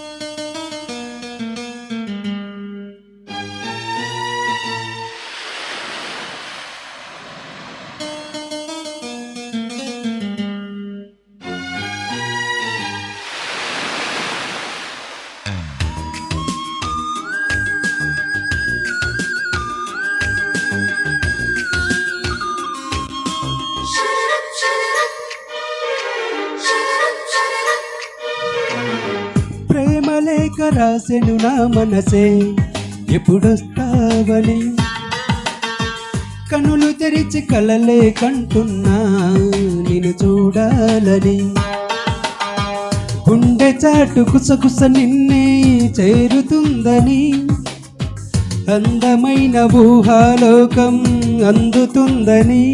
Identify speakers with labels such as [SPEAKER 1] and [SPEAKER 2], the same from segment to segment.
[SPEAKER 1] Thank you. లేక రాసెను నా మనసే. ఎప్పుడొస్తావని కనులు తెరిచి కలలే కంటున్నా. నిన్ను చూడాలని గుండె చాటు కుసకుస నిన్నే చేరుతుందని అందమైన ఊహాలోకం అందుతుందని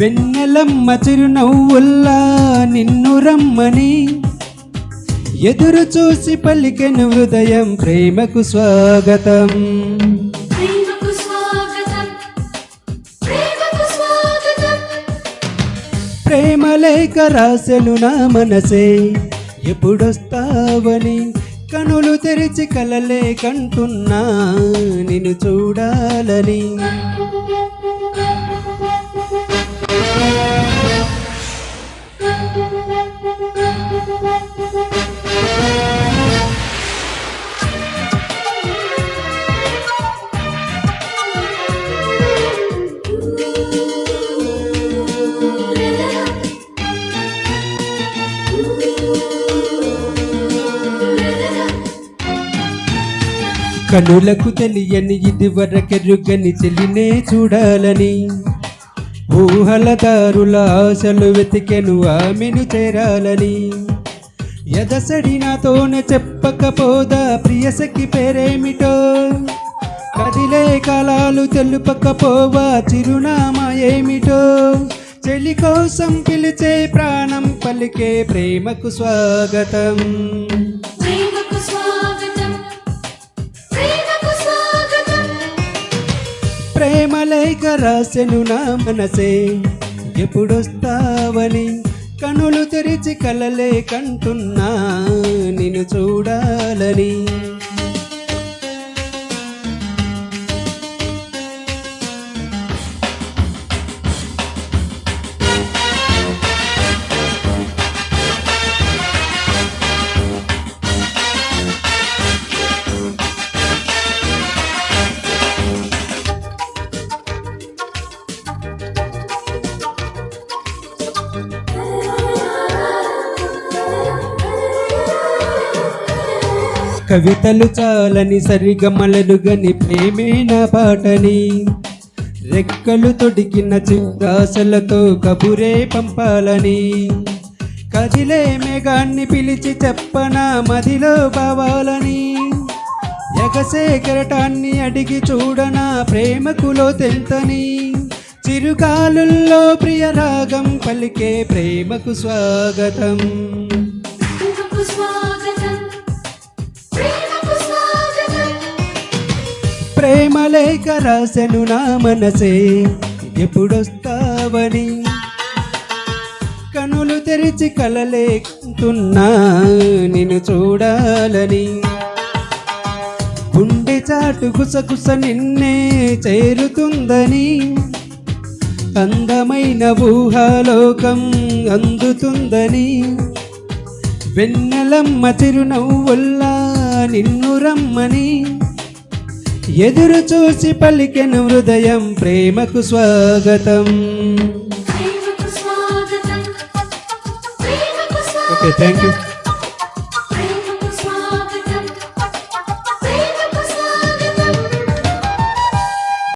[SPEAKER 1] వెన్నెలమ్మ చిరునవ్వుల్లా నిన్ను రమ్మని ఎదురు చూసి పలికెను హృదయం ప్రేమకు స్వాగతం.
[SPEAKER 2] స్వాగతం.
[SPEAKER 1] ప్రేమలేఖ రాసెను నా మనసే ఎప్పుడొస్తావని కనులు తెరిచి కలలే కంటున్నా నిన్ను చూడాలని. కనులకు తెలియని ఇది వరకెరుగని చెల్లినే చూడాలని. ఊహలదారుల ఆశలు వెతికెను ఆమెను చేరాలని. ఎదసడి నాతోనే చెప్పకపోదా ప్రియసకి పేరేమిటో? కదిలే కాలాలు తెలుపకపోవా చిరునామా ఏమిటో? చెలి కోసం పిలిచే ప్రాణం పలికే ప్రేమకు స్వాగతం. ప్రేమలేఖ రాసెను నా మనసే. ఎప్పుడొస్తావని కనులు తెరిచి కలలే కంటున్నా. నిన్ను చూడాలని కవితలు చాలని సరిగమలలు ప్రేమేన పాటని. రెక్కలు తొడికిన చిత్రాసలతో కబురే పంపాలని. కదిలే మేఘాన్ని పిలిచి చెప్పన మదిలో పావాలని ఎగసే కెరటాన్ని అడిగి చూడనా ప్రేమకులో తెంతని. చిరుకాలుల్లో ప్రియ రాగం పలికే ప్రేమకు స్వాగతం. ప్రేమలేఖ రాసెను నా మనసే. ఎప్పుడొస్తావని కనులు తెరిచి కలలేకుంటున్నా. నిన్ను చూడాలని గుండె చాటు గుసగుస నిన్నే చేరుతుందని అందమైన ఊహాలోకం అందుతుందని వెన్నెలమ్మ చిరునవ్వుల్లా నిన్ను రమ్మని ఎదురు చూసి పలికెను హృదయం
[SPEAKER 2] ప్రేమకు స్వాగతం.
[SPEAKER 1] Okay thank you